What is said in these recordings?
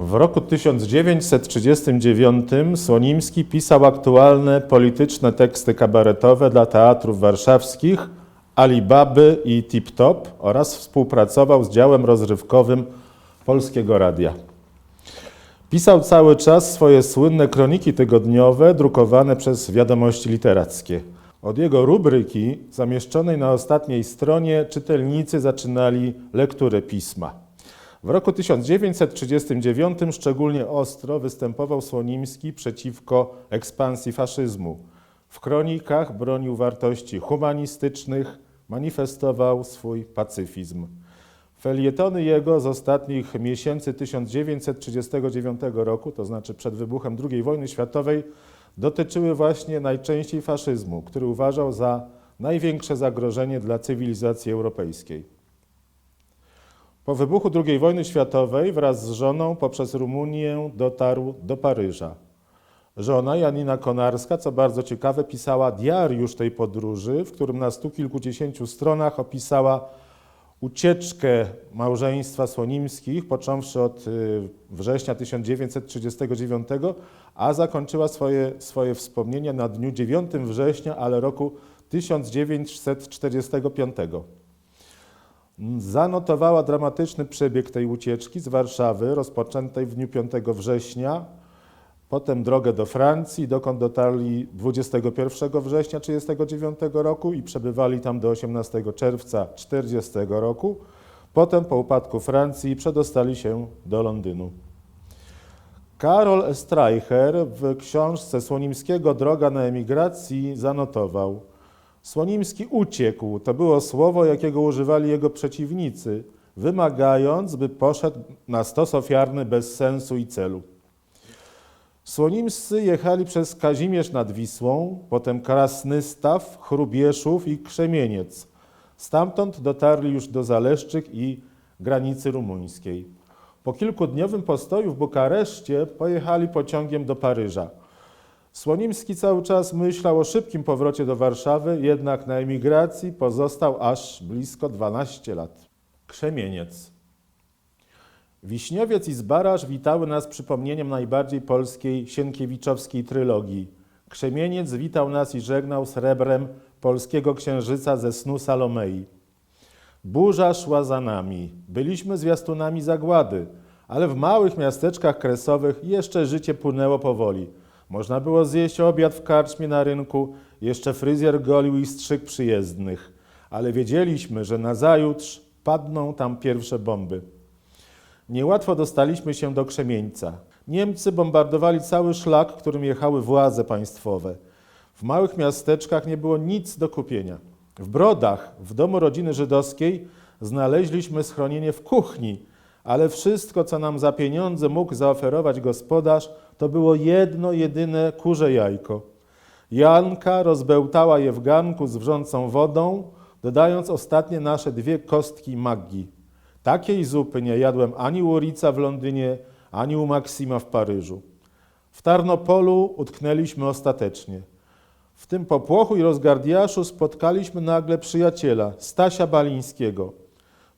W roku 1939 Słonimski pisał aktualne polityczne teksty kabaretowe dla teatrów warszawskich, Alibaby i Tip Top oraz współpracował z działem rozrywkowym Polskiego Radia. Pisał cały czas swoje słynne kroniki tygodniowe drukowane przez wiadomości literackie. Od jego rubryki zamieszczonej na ostatniej stronie czytelnicy zaczynali lekturę pisma. W roku 1939 szczególnie ostro występował Słonimski przeciwko ekspansji faszyzmu. W kronikach bronił wartości humanistycznych, manifestował swój pacyfizm. Felietony jego z ostatnich miesięcy 1939 roku, to znaczy przed wybuchem II wojny światowej, dotyczyły właśnie najczęściej faszyzmu, który uważał za największe zagrożenie dla cywilizacji europejskiej. Po wybuchu II wojny światowej wraz z żoną poprzez Rumunię dotarł do Paryża. Żona Janina Konarska, co bardzo ciekawe, pisała diariusz tej podróży, w którym na stu kilkudziesięciu stronach opisała ucieczkę małżeństwa Słonimskich, począwszy od y, września 1939, a zakończyła swoje, swoje wspomnienia na dniu 9 września, ale roku 1945. Zanotowała dramatyczny przebieg tej ucieczki z Warszawy, rozpoczętej w dniu 5 września, potem drogę do Francji, dokąd dotarli 21 września 1939 roku i przebywali tam do 18 czerwca 1940 roku. Potem po upadku Francji przedostali się do Londynu. Karol Streicher w książce Słonimskiego Droga na emigracji zanotował Słonimski uciekł, to było słowo, jakiego używali jego przeciwnicy, wymagając, by poszedł na stos ofiarny bez sensu i celu. Słonimscy jechali przez Kazimierz nad Wisłą, potem Krasnystaw, Chrubieszów i Krzemieniec. Stamtąd dotarli już do Zaleszczyk i granicy rumuńskiej. Po kilkudniowym postoju w Bukareszcie pojechali pociągiem do Paryża. Słonimski cały czas myślał o szybkim powrocie do Warszawy, jednak na emigracji pozostał aż blisko 12 lat. Krzemieniec. Wiśniowiec i Zbaraż witały nas przypomnieniem najbardziej polskiej sienkiewiczowskiej trylogii. Krzemieniec witał nas i żegnał srebrem polskiego księżyca ze snu Salomei. Burza szła za nami. Byliśmy zwiastunami zagłady, ale w małych miasteczkach kresowych jeszcze życie płynęło powoli. Można było zjeść obiad w karczmie na rynku, jeszcze fryzjer golił i strzyk przyjezdnych, ale wiedzieliśmy, że nazajutrz padną tam pierwsze bomby. Niełatwo dostaliśmy się do Krzemieńca. Niemcy bombardowali cały szlak, którym jechały władze państwowe. W małych miasteczkach nie było nic do kupienia. W Brodach, w domu rodziny żydowskiej, znaleźliśmy schronienie w kuchni, ale wszystko, co nam za pieniądze mógł zaoferować gospodarz, to było jedno, jedyne kurze jajko. Janka rozbełtała je w garnku z wrzącą wodą, dodając ostatnie nasze dwie kostki maggi. Takiej zupy nie jadłem ani u Rica w Londynie, ani u Maksima w Paryżu. W Tarnopolu utknęliśmy ostatecznie. W tym popłochu i rozgardiaszu spotkaliśmy nagle przyjaciela, Stasia Balińskiego.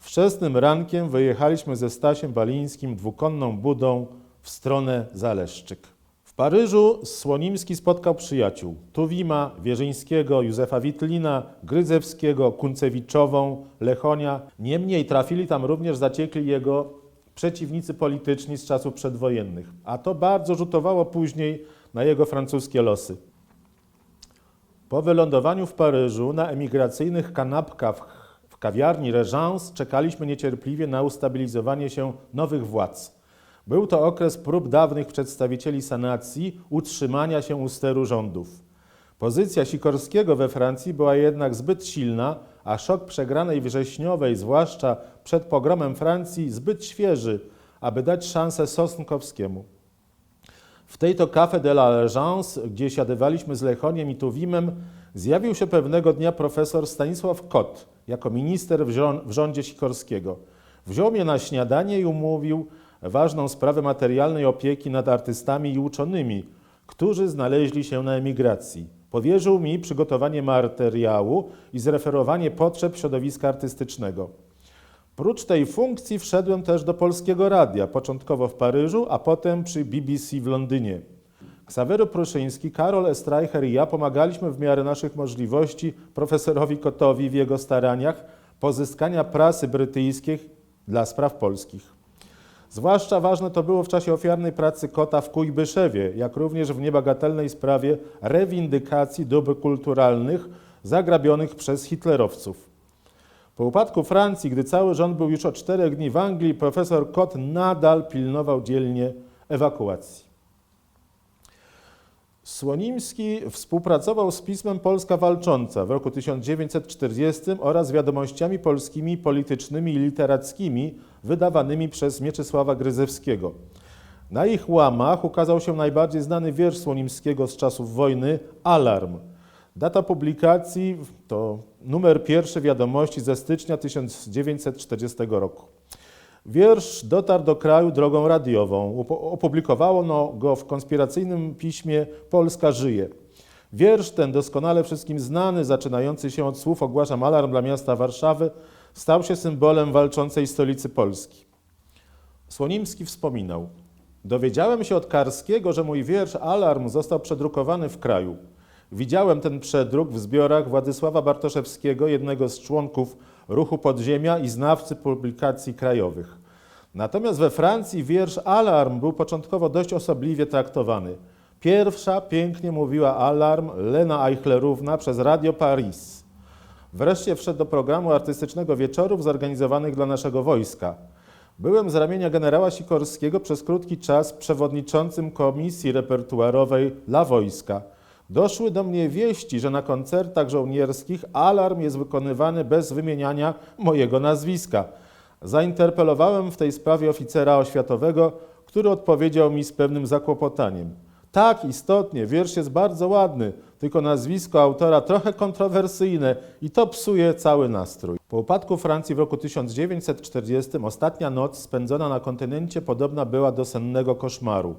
Wczesnym rankiem wyjechaliśmy ze Stasiem Balińskim dwukonną budą w stronę Zaleszczyk. W Paryżu Słonimski spotkał przyjaciół Tuwima, Wierzyńskiego, Józefa Witlina, Gryzewskiego, Kuncewiczową, Lechonia. Niemniej trafili tam również zaciekli jego przeciwnicy polityczni z czasów przedwojennych, a to bardzo rzutowało później na jego francuskie losy. Po wylądowaniu w Paryżu na emigracyjnych kanapkach kawiarni Regence czekaliśmy niecierpliwie na ustabilizowanie się nowych władz. Był to okres prób dawnych przedstawicieli sanacji utrzymania się u steru rządów. Pozycja Sikorskiego we Francji była jednak zbyt silna, a szok przegranej wrześniowej, zwłaszcza przed pogromem Francji, zbyt świeży, aby dać szansę Sosnkowskiemu. W tej to Café de la Legence, gdzie siadywaliśmy z Lechoniem i Tuwimem, zjawił się pewnego dnia profesor Stanisław Kot jako minister w, w rządzie Sikorskiego. Wziął mnie na śniadanie i umówił ważną sprawę materialnej opieki nad artystami i uczonymi, którzy znaleźli się na emigracji. Powierzył mi przygotowanie materiału i zreferowanie potrzeb środowiska artystycznego. Prócz tej funkcji wszedłem też do Polskiego Radia, początkowo w Paryżu, a potem przy BBC w Londynie. Ksawery Pruszyński, Karol Estreicher i ja pomagaliśmy w miarę naszych możliwości profesorowi Kotowi w jego staraniach pozyskania prasy brytyjskiej dla spraw polskich. Zwłaszcza ważne to było w czasie ofiarnej pracy Kota w Kujbyszewie, jak również w niebagatelnej sprawie rewindykacji dóbr kulturalnych zagrabionych przez hitlerowców. Po upadku Francji, gdy cały rząd był już od czterech dni w Anglii, profesor Kot nadal pilnował dzielnie ewakuacji. Słonimski współpracował z pismem Polska Walcząca w roku 1940 oraz wiadomościami polskimi politycznymi i literackimi wydawanymi przez Mieczysława Gryzewskiego. Na ich łamach ukazał się najbardziej znany wiersz Słonimskiego z czasów wojny Alarm. Data publikacji to numer pierwszy wiadomości ze stycznia 1940 roku. Wiersz dotarł do kraju drogą radiową. Opublikowało no go w konspiracyjnym piśmie Polska żyje. Wiersz ten, doskonale wszystkim znany, zaczynający się od słów ogłaszam alarm dla miasta Warszawy, stał się symbolem walczącej stolicy Polski. Słonimski wspominał: Dowiedziałem się od Karskiego, że mój wiersz Alarm został przedrukowany w kraju. Widziałem ten przedruk w zbiorach Władysława Bartoszewskiego, jednego z członków ruchu Podziemia i znawcy publikacji krajowych. Natomiast we Francji wiersz Alarm był początkowo dość osobliwie traktowany. Pierwsza pięknie mówiła Alarm Lena Eichlerówna przez Radio Paris. Wreszcie wszedł do programu artystycznego wieczorów zorganizowanych dla naszego wojska. Byłem z ramienia generała Sikorskiego przez krótki czas przewodniczącym komisji repertuarowej dla wojska. Doszły do mnie wieści, że na koncertach żołnierskich alarm jest wykonywany bez wymieniania mojego nazwiska. Zainterpelowałem w tej sprawie oficera oświatowego, który odpowiedział mi z pewnym zakłopotaniem. Tak, istotnie, wiersz jest bardzo ładny, tylko nazwisko autora trochę kontrowersyjne i to psuje cały nastrój. Po upadku Francji w roku 1940 ostatnia noc spędzona na kontynencie podobna była do sennego koszmaru.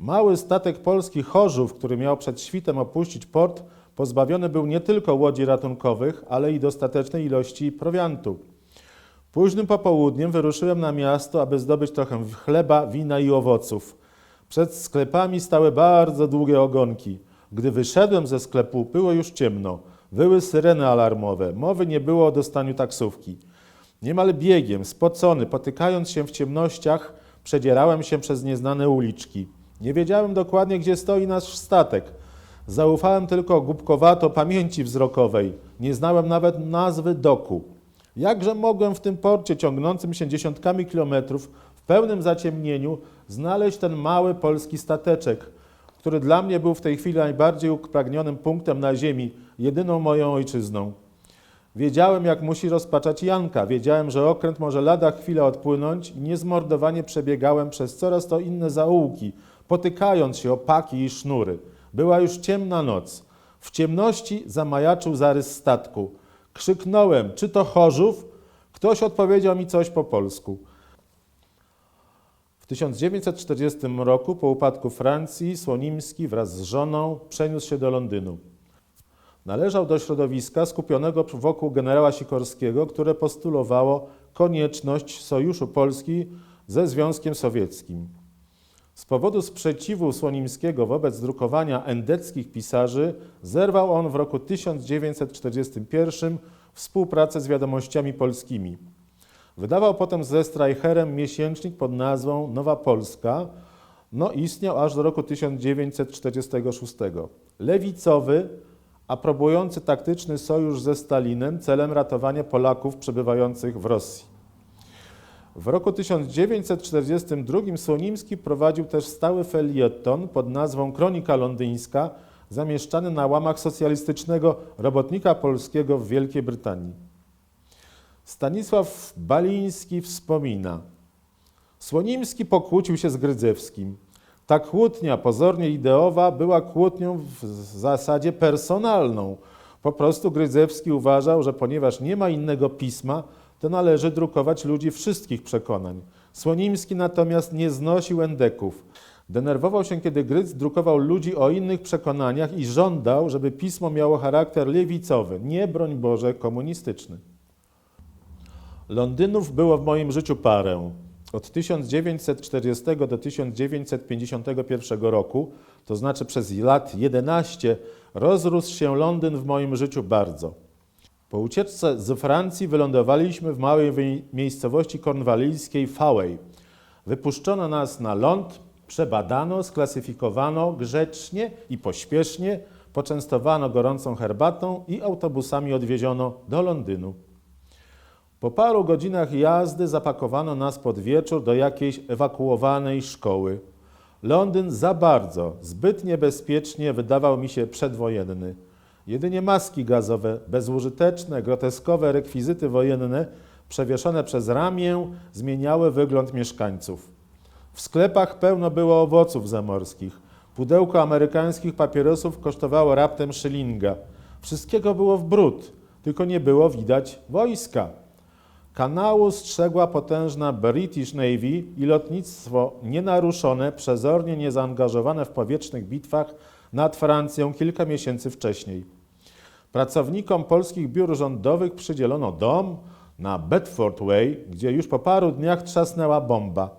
Mały statek polski Chorzów, który miał przed świtem opuścić port, pozbawiony był nie tylko łodzi ratunkowych, ale i dostatecznej ilości prowiantu. Późnym popołudniem wyruszyłem na miasto, aby zdobyć trochę chleba, wina i owoców. Przed sklepami stały bardzo długie ogonki. Gdy wyszedłem ze sklepu, było już ciemno. Wyły syreny alarmowe. Mowy nie było o dostaniu taksówki. Niemal biegiem, spocony, potykając się w ciemnościach, przedzierałem się przez nieznane uliczki. Nie wiedziałem dokładnie, gdzie stoi nasz statek. Zaufałem tylko głupkowato pamięci wzrokowej. Nie znałem nawet nazwy doku. Jakże mogłem w tym porcie ciągnącym się dziesiątkami kilometrów w pełnym zaciemnieniu znaleźć ten mały polski stateczek, który dla mnie był w tej chwili najbardziej upragnionym punktem na ziemi, jedyną moją ojczyzną. Wiedziałem, jak musi rozpaczać Janka. Wiedziałem, że okręt może lada chwilę odpłynąć i niezmordowanie przebiegałem przez coraz to inne zaułki, potykając się o paki i sznury. Była już ciemna noc. W ciemności zamajaczył zarys statku. Krzyknąłem, czy to Chorzów? Ktoś odpowiedział mi coś po polsku. W 1940 roku, po upadku Francji, Słonimski wraz z żoną przeniósł się do Londynu. Należał do środowiska skupionego wokół generała Sikorskiego, które postulowało konieczność sojuszu Polski ze Związkiem Sowieckim. Z powodu sprzeciwu Słonimskiego wobec drukowania endeckich pisarzy zerwał on w roku 1941 współpracę z wiadomościami polskimi. Wydawał potem ze Streicherem miesięcznik pod nazwą Nowa Polska, no istniał aż do roku 1946. Lewicowy, aprobujący taktyczny sojusz ze Stalinem celem ratowania Polaków przebywających w Rosji. W roku 1942 Słonimski prowadził też stały felieton pod nazwą Kronika Londyńska, zamieszczany na łamach socjalistycznego robotnika polskiego w Wielkiej Brytanii. Stanisław Baliński wspomina: Słonimski pokłócił się z Grydzewskim. Ta kłótnia, pozornie ideowa, była kłótnią w zasadzie personalną. Po prostu Grydzewski uważał, że ponieważ nie ma innego pisma, to należy drukować ludzi wszystkich przekonań. Słonimski natomiast nie znosił endeków. Denerwował się, kiedy Gryc drukował ludzi o innych przekonaniach i żądał, żeby pismo miało charakter lewicowy, nie broń Boże komunistyczny. Londynów było w moim życiu parę. Od 1940 do 1951 roku, to znaczy przez lat 11, rozrósł się Londyn w moim życiu bardzo. Po ucieczce z Francji wylądowaliśmy w małej miejscowości kornwalijskiej Fawey. Wypuszczono nas na ląd, przebadano, sklasyfikowano grzecznie i pośpiesznie, poczęstowano gorącą herbatą i autobusami odwieziono do Londynu. Po paru godzinach jazdy zapakowano nas pod wieczór do jakiejś ewakuowanej szkoły. Londyn za bardzo, zbyt niebezpiecznie wydawał mi się przedwojenny. Jedynie maski gazowe, bezużyteczne, groteskowe rekwizyty wojenne, przewieszone przez ramię, zmieniały wygląd mieszkańców. W sklepach pełno było owoców zamorskich. Pudełko amerykańskich papierosów kosztowało raptem szylinga. Wszystkiego było w bród, tylko nie było widać wojska. Kanału strzegła potężna British Navy i lotnictwo nienaruszone, przezornie niezaangażowane w powietrznych bitwach nad Francją kilka miesięcy wcześniej. Pracownikom polskich biur rządowych przydzielono dom na Bedford Way, gdzie już po paru dniach trzasnęła bomba.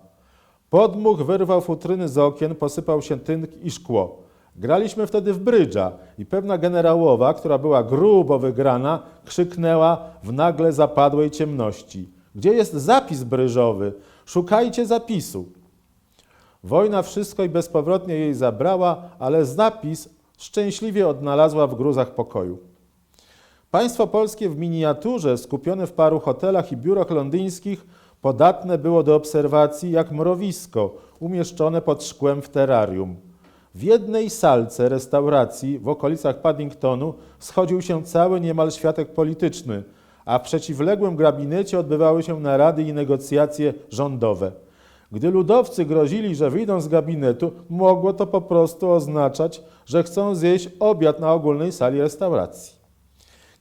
Podmuch wyrwał futryny z okien, posypał się tynk i szkło. Graliśmy wtedy w brydża i pewna generałowa, która była grubo wygrana, krzyknęła w nagle zapadłej ciemności. Gdzie jest zapis bryżowy? Szukajcie zapisu. Wojna wszystko i bezpowrotnie jej zabrała, ale zapis szczęśliwie odnalazła w gruzach pokoju. Państwo polskie w miniaturze, skupione w paru hotelach i biurach londyńskich, podatne było do obserwacji jak mrowisko umieszczone pod szkłem w terrarium. W jednej salce restauracji w okolicach Paddingtonu schodził się cały niemal światek polityczny, a w przeciwległym gabinecie odbywały się narady i negocjacje rządowe. Gdy ludowcy grozili, że wyjdą z gabinetu, mogło to po prostu oznaczać, że chcą zjeść obiad na ogólnej sali restauracji.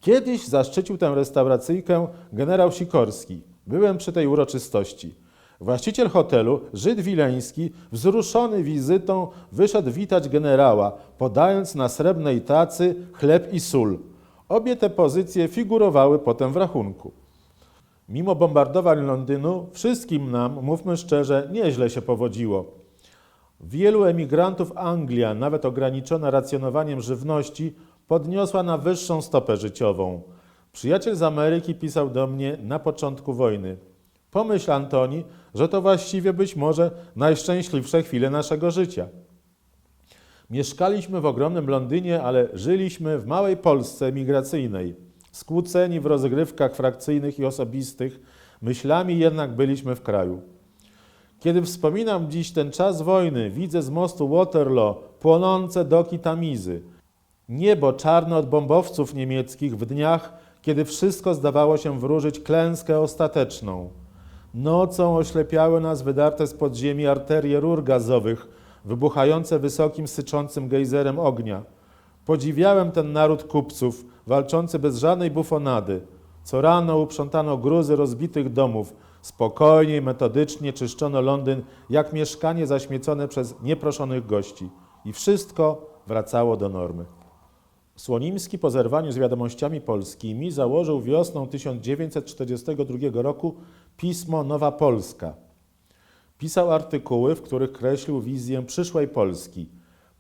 Kiedyś zaszczycił tę restauracyjkę generał Sikorski. Byłem przy tej uroczystości. Właściciel hotelu, Żyd Wileński, wzruszony wizytą, wyszedł witać generała, podając na srebrnej tacy chleb i sól. Obie te pozycje figurowały potem w rachunku. Mimo bombardowań Londynu, wszystkim nam, mówmy szczerze, nieźle się powodziło. Wielu emigrantów Anglia, nawet ograniczona racjonowaniem żywności, podniosła na wyższą stopę życiową. Przyjaciel z Ameryki pisał do mnie na początku wojny. Pomyśl, Antoni, że to właściwie być może najszczęśliwsze chwile naszego życia. Mieszkaliśmy w ogromnym Londynie, ale żyliśmy w małej Polsce emigracyjnej. Skłóceni w rozgrywkach frakcyjnych i osobistych, myślami jednak byliśmy w kraju. Kiedy wspominam dziś ten czas wojny, widzę z mostu Waterloo płonące doki Tamizy. Niebo czarne od bombowców niemieckich w dniach, kiedy wszystko zdawało się wróżyć klęskę ostateczną. Nocą oślepiały nas wydarte z podziemi arterie rur gazowych, wybuchające wysokim, syczącym gejzerem ognia. Podziwiałem ten naród kupców, walczący bez żadnej bufonady. Co rano uprzątano gruzy rozbitych domów, spokojnie i metodycznie czyszczono Londyn, jak mieszkanie zaśmiecone przez nieproszonych gości. I wszystko wracało do normy. Słonimski po zerwaniu z wiadomościami polskimi założył wiosną 1942 roku pismo Nowa Polska. Pisał artykuły, w których kreślił wizję przyszłej Polski,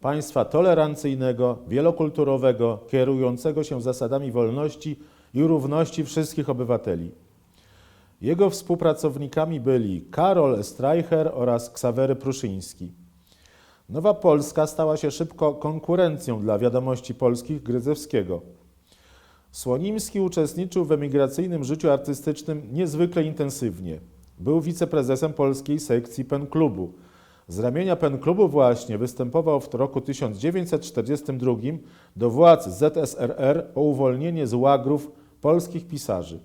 państwa tolerancyjnego, wielokulturowego, kierującego się zasadami wolności i równości wszystkich obywateli. Jego współpracownikami byli Karol Streicher oraz Ksawery Pruszyński. Nowa Polska stała się szybko konkurencją dla wiadomości polskich Gryzewskiego. Słonimski uczestniczył w emigracyjnym życiu artystycznym niezwykle intensywnie. Był wiceprezesem polskiej sekcji PEN Klubu. Z ramienia PEN Klubu właśnie występował w roku 1942 do władz ZSRR o uwolnienie z łagrów polskich pisarzy.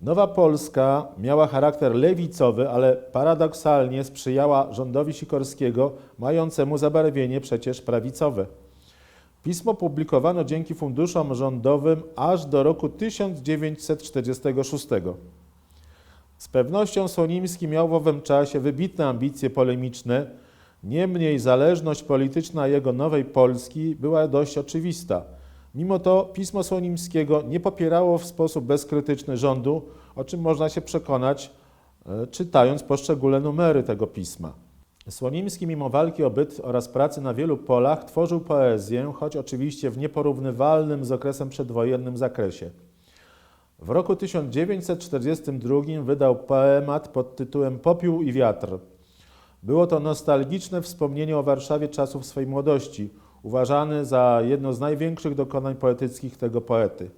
Nowa Polska miała charakter lewicowy, ale paradoksalnie sprzyjała rządowi Sikorskiego, mającemu zabarwienie przecież prawicowe. Pismo publikowano dzięki funduszom rządowym aż do roku 1946. Z pewnością Słonimski miał w owym czasie wybitne ambicje polemiczne, niemniej zależność polityczna jego nowej Polski była dość oczywista. Mimo to pismo Słonimskiego nie popierało w sposób bezkrytyczny rządu, o czym można się przekonać e, czytając poszczególne numery tego pisma. Słonimski mimo walki o byt oraz pracy na wielu polach tworzył poezję, choć oczywiście w nieporównywalnym z okresem przedwojennym zakresie. W roku 1942 wydał poemat pod tytułem Popiół i wiatr. Było to nostalgiczne wspomnienie o Warszawie czasów swej młodości, uważany za jedno z największych dokonań poetyckich tego poety.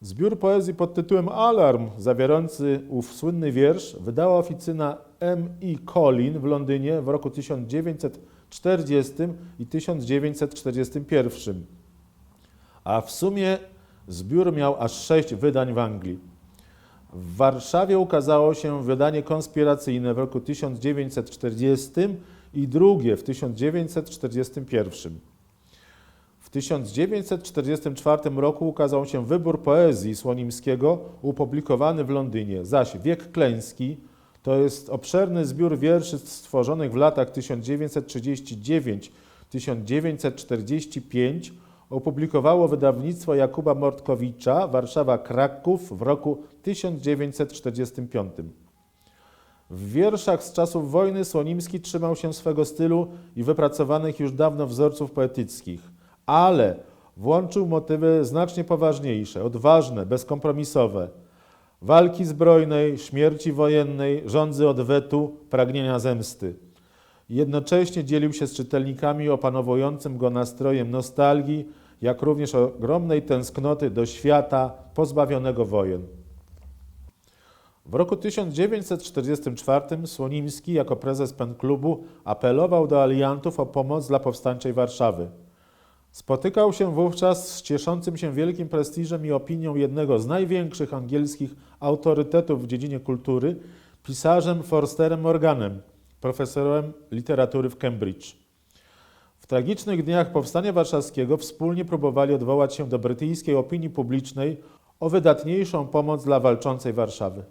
Zbiór poezji pod tytułem Alarm, zawierający ów słynny wiersz, wydała oficyna M. I. Collin w Londynie w roku 1940 i 1941. A w sumie zbiór miał aż sześć wydań w Anglii. W Warszawie ukazało się wydanie konspiracyjne w roku 1940 i drugie w 1941. W 1944 roku ukazał się wybór poezji Słonimskiego opublikowany w Londynie, zaś Wiek Klęski to jest obszerny zbiór wierszy stworzonych w latach 1939-1945 opublikowało wydawnictwo Jakuba Mortkowicza Warszawa Kraków w roku 1945. W wierszach z czasów wojny Słonimski trzymał się swego stylu i wypracowanych już dawno wzorców poetyckich, ale włączył motywy znacznie poważniejsze, odważne, bezkompromisowe. Walki zbrojnej, śmierci wojennej, rządzy odwetu, pragnienia zemsty. Jednocześnie dzielił się z czytelnikami opanowującym go nastrojem nostalgii, jak również ogromnej tęsknoty do świata pozbawionego wojen. W roku 1944 Słonimski jako prezes pen klubu apelował do aliantów o pomoc dla powstańczej Warszawy. Spotykał się wówczas z cieszącym się wielkim prestiżem i opinią jednego z największych angielskich autorytetów w dziedzinie kultury, pisarzem Forsterem Morganem, profesorem literatury w Cambridge. W tragicznych dniach Powstania Warszawskiego wspólnie próbowali odwołać się do brytyjskiej opinii publicznej o wydatniejszą pomoc dla walczącej Warszawy.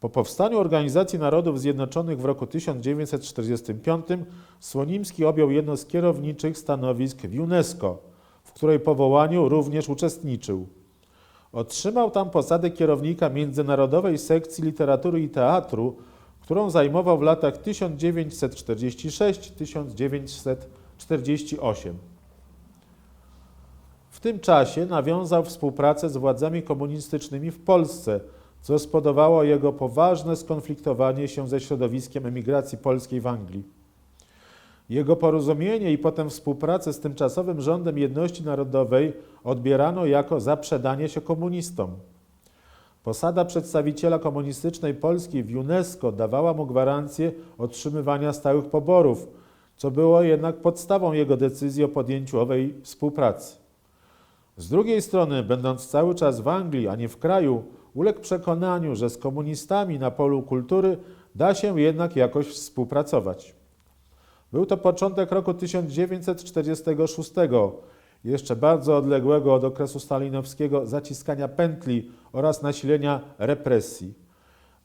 Po powstaniu Organizacji Narodów Zjednoczonych w roku 1945 Słonimski objął jedno z kierowniczych stanowisk w UNESCO, w której powołaniu również uczestniczył. Otrzymał tam posadę kierownika Międzynarodowej Sekcji Literatury i Teatru, którą zajmował w latach 1946-1948. W tym czasie nawiązał współpracę z władzami komunistycznymi w Polsce, co spowodowało jego poważne skonfliktowanie się ze środowiskiem emigracji polskiej w Anglii. Jego porozumienie i potem współpracę z tymczasowym rządem jedności narodowej odbierano jako zaprzedanie się komunistom. Posada przedstawiciela komunistycznej Polski w UNESCO dawała mu gwarancję otrzymywania stałych poborów, co było jednak podstawą jego decyzji o podjęciu owej współpracy. Z drugiej strony, będąc cały czas w Anglii, a nie w kraju, uległ przekonaniu, że z komunistami na polu kultury da się jednak jakoś współpracować. Był to początek roku 1946, jeszcze bardzo odległego od okresu stalinowskiego zaciskania pętli oraz nasilenia represji.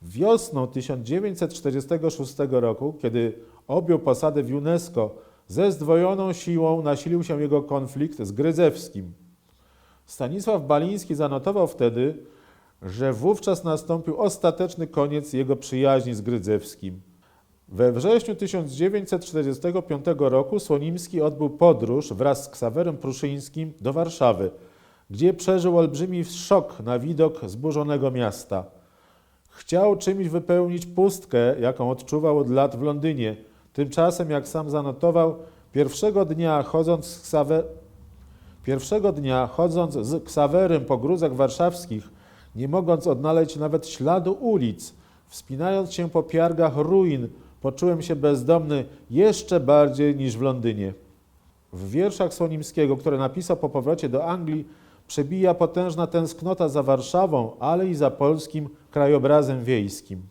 Wiosną 1946 roku, kiedy objął posadę w UNESCO, ze zdwojoną siłą nasilił się jego konflikt z Gryzewskim. Stanisław Baliński zanotował wtedy, że wówczas nastąpił ostateczny koniec jego przyjaźni z Grydzewskim. We wrześniu 1945 roku Słonimski odbył podróż wraz z Ksawerem Pruszyńskim do Warszawy, gdzie przeżył olbrzymi szok na widok zburzonego miasta. Chciał czymś wypełnić pustkę, jaką odczuwał od lat w Londynie. Tymczasem, jak sam zanotował, pierwszego dnia chodząc z, Ksawer... pierwszego dnia, chodząc z Ksawerem po gruzach warszawskich, nie mogąc odnaleźć nawet śladu ulic, wspinając się po piargach ruin, poczułem się bezdomny jeszcze bardziej niż w Londynie. W wierszach Słonimskiego, które napisał po powrocie do Anglii, przebija potężna tęsknota za Warszawą, ale i za polskim krajobrazem wiejskim.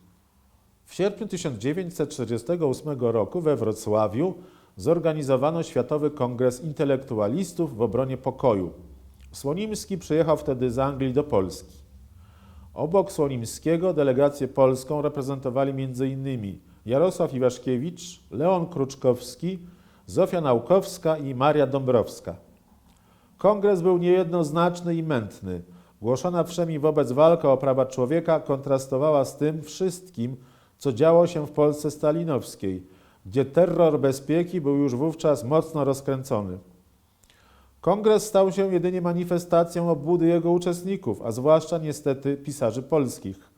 W sierpniu 1948 roku we Wrocławiu zorganizowano Światowy Kongres Intelektualistów w obronie pokoju. Słonimski przyjechał wtedy z Anglii do Polski. Obok Słonimskiego delegację polską reprezentowali m.in. Jarosław Iwaszkiewicz, Leon Kruczkowski, Zofia Naukowska i Maria Dąbrowska. Kongres był niejednoznaczny i mętny. głoszona wszemi wobec walka o prawa człowieka kontrastowała z tym wszystkim, co działo się w Polsce stalinowskiej, gdzie terror bezpieki był już wówczas mocno rozkręcony. Kongres stał się jedynie manifestacją obłudy jego uczestników, a zwłaszcza niestety pisarzy polskich.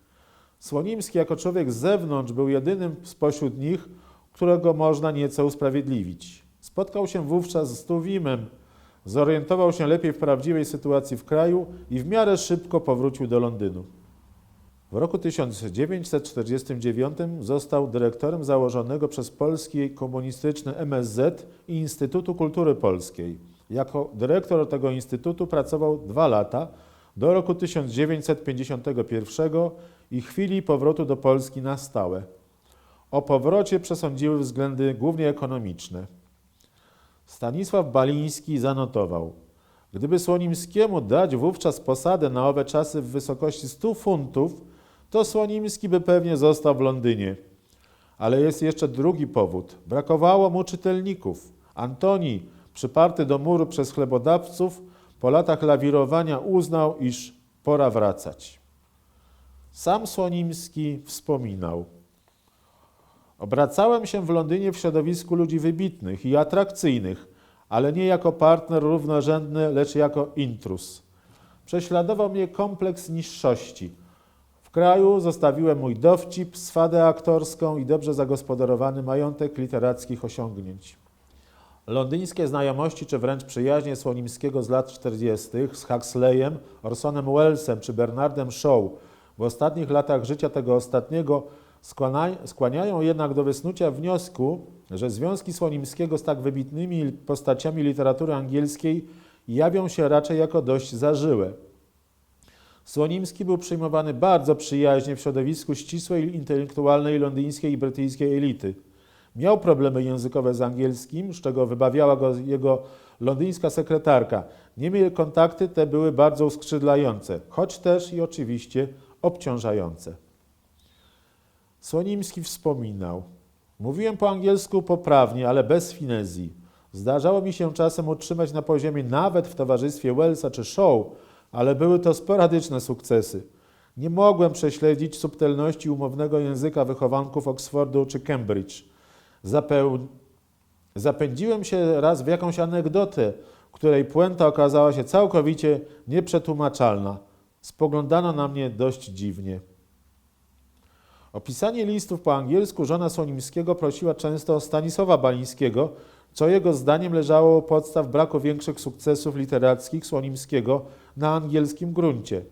Słonimski jako człowiek z zewnątrz był jedynym spośród nich, którego można nieco usprawiedliwić. Spotkał się wówczas z Tuwimem, zorientował się lepiej w prawdziwej sytuacji w kraju i w miarę szybko powrócił do Londynu. W roku 1949 został dyrektorem założonego przez polski komunistyczny MSZ Instytutu Kultury Polskiej. Jako dyrektor tego instytutu pracował dwa lata, do roku 1951 i chwili powrotu do Polski na stałe. O powrocie przesądziły względy głównie ekonomiczne. Stanisław Baliński zanotował: Gdyby Słonimskiemu dać wówczas posadę na owe czasy w wysokości 100 funtów, to Słonimski by pewnie został w Londynie. Ale jest jeszcze drugi powód. Brakowało mu czytelników. Antoni, przyparty do muru przez chlebodawców, po latach lawirowania uznał, iż pora wracać. Sam Słonimski wspominał. Obracałem się w Londynie w środowisku ludzi wybitnych i atrakcyjnych, ale nie jako partner równorzędny, lecz jako intrus. Prześladował mnie kompleks niższości. W kraju zostawiłem mój dowcip, swadę aktorską i dobrze zagospodarowany majątek literackich osiągnięć. Londyńskie znajomości czy wręcz przyjaźnie Słonimskiego z lat 40. z Huxleyem, Orsonem Wellesem czy Bernardem Shaw w ostatnich latach życia tego ostatniego skłaniają jednak do wysnucia wniosku, że związki Słonimskiego z tak wybitnymi postaciami literatury angielskiej jawią się raczej jako dość zażyłe. Słonimski był przyjmowany bardzo przyjaźnie w środowisku ścisłej intelektualnej londyńskiej i brytyjskiej elity. Miał problemy językowe z angielskim, z czego wybawiała go jego londyńska sekretarka. Niemniej kontakty te były bardzo uskrzydlające, choć też i oczywiście obciążające. Słonimski wspominał: Mówiłem po angielsku poprawnie, ale bez finezji. Zdarzało mi się czasem utrzymać na poziomie nawet w towarzystwie Wellsa czy Shaw, ale były to sporadyczne sukcesy. Nie mogłem prześledzić subtelności umownego języka wychowanków Oxfordu czy Cambridge. Zapeł... Zapędziłem się raz w jakąś anegdotę, której puenta okazała się całkowicie nieprzetłumaczalna. Spoglądano na mnie dość dziwnie. Opisanie listów po angielsku żona Słonimskiego prosiła często Stanisława Balińskiego, co jego zdaniem leżało u podstaw braku większych sukcesów literackich Słonimskiego na angielskim gruncie.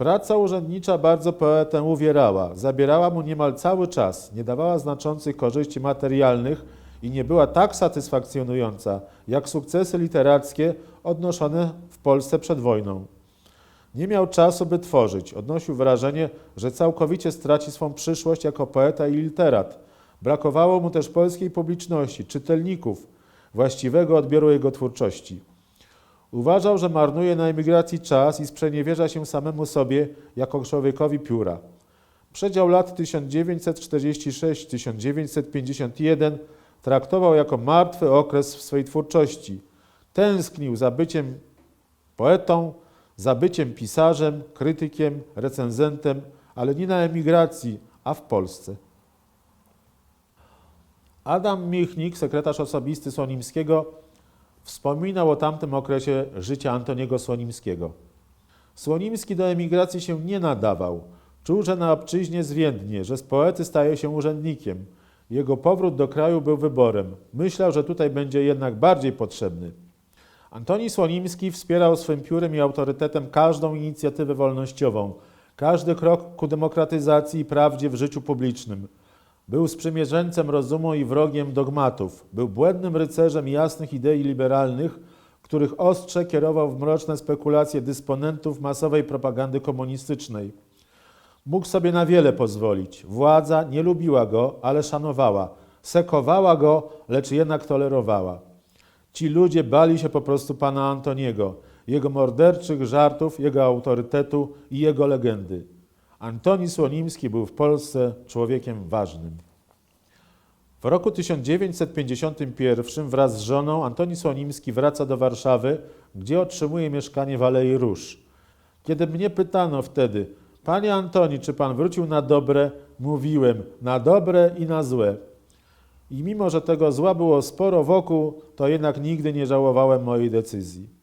Praca urzędnicza bardzo poetę uwierała, zabierała mu niemal cały czas, nie dawała znaczących korzyści materialnych i nie była tak satysfakcjonująca, jak sukcesy literackie odnoszone w Polsce przed wojną. Nie miał czasu, by tworzyć. Odnosił wrażenie, że całkowicie straci swą przyszłość jako poeta i literat. Brakowało mu też polskiej publiczności, czytelników, właściwego odbioru jego twórczości. Uważał, że marnuje na emigracji czas i sprzeniewierza się samemu sobie jako człowiekowi pióra. Przedział lat 1946-1951 traktował jako martwy okres w swojej twórczości. Tęsknił za byciem poetą, za byciem pisarzem, krytykiem, recenzentem, ale nie na emigracji, a w Polsce. Adam Michnik, sekretarz osobisty Słonimskiego, wspominał o tamtym okresie życia Antoniego Słonimskiego. Słonimski do emigracji się nie nadawał. Czuł, że na obczyźnie zwiędnie, że z poety staje się urzędnikiem. Jego powrót do kraju był wyborem. Myślał, że tutaj będzie jednak bardziej potrzebny. Antoni Słonimski wspierał swym piórem i autorytetem każdą inicjatywę wolnościową, każdy krok ku demokratyzacji i prawdzie w życiu publicznym. Był sprzymierzeńcem rozumu i wrogiem dogmatów. Był błędnym rycerzem jasnych idei liberalnych, których ostrze kierował w mroczne spekulacje dysponentów masowej propagandy komunistycznej. Mógł sobie na wiele pozwolić. Władza nie lubiła go, ale szanowała. Sekowała go, lecz jednak tolerowała. Ci ludzie bali się po prostu pana Antoniego, jego morderczych żartów, jego autorytetu i jego legendy. Antoni Słonimski był w Polsce człowiekiem ważnym. W roku 1951 wraz z żoną Antoni Słonimski wraca do Warszawy, gdzie otrzymuje mieszkanie w Alei Róż. Kiedy mnie pytano wtedy, Panie Antoni, czy Pan wrócił na dobre? Mówiłem, na dobre i na złe. I mimo, że tego zła było sporo wokół, to jednak nigdy nie żałowałem mojej decyzji.